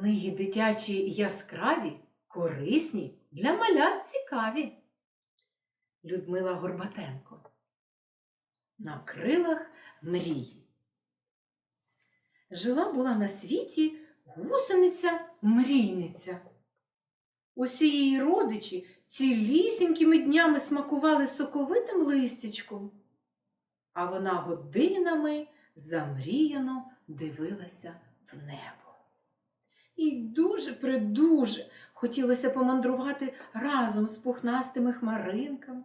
Книги дитячі яскраві, корисні, для малят цікаві. Людмила Горбатенко. На крилах мрії. Жила була на світі гусениця-мрійниця. Усі її родичі цілісінькими днями смакували соковитим листячком, а вона годинами замріяно дивилася в небо. І дуже придуже хотілося помандрувати разом з пухнастими хмаринками,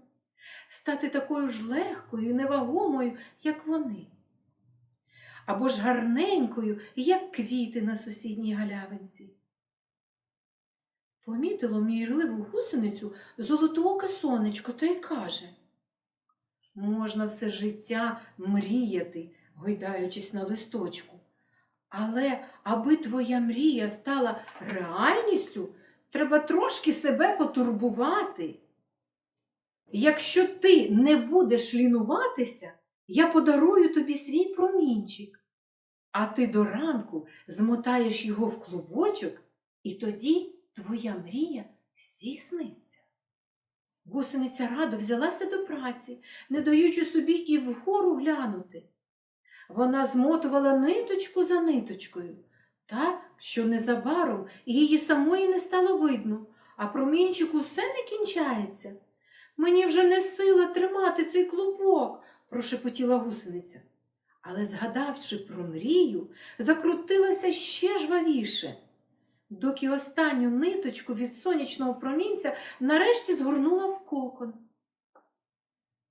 стати такою ж легкою і невагомою, як вони, або ж гарненькою, як квіти на сусідній галявинці. Помітило мірливу гусеницю золотооке сонечко та й каже Можна все життя мріяти, гойдаючись на листочку. Але аби твоя мрія стала реальністю, треба трошки себе потурбувати. Якщо ти не будеш лінуватися, я подарую тобі свій промінчик, а ти до ранку змотаєш його в клубочок, і тоді твоя мрія здійсниться. Гусениця радо взялася до праці, не даючи собі і вгору глянути. Вона змотувала ниточку за ниточкою, так, що незабаром її самої не стало видно, а промінчик усе не кінчається. Мені вже не сила тримати цей клубок, прошепотіла гусениця. Але, згадавши про мрію, закрутилася ще жвавіше, доки останню ниточку від сонячного промінця нарешті згорнула в кокон.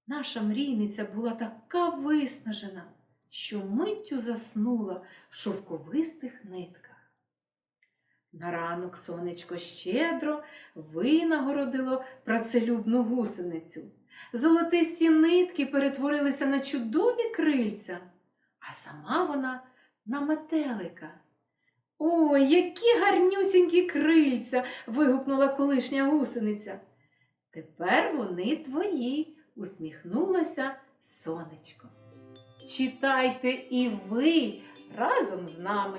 Наша мрійниця була така виснажена що миттю заснула в шовковистих нитках. На ранок сонечко щедро винагородило працелюбну гусеницю. Золотисті нитки перетворилися на чудові крильця, а сама вона на метелика. Ой, які гарнюсінькі крильця. вигукнула колишня гусениця. Тепер вони твої, усміхнулося сонечко. Читайте і ви разом з нами.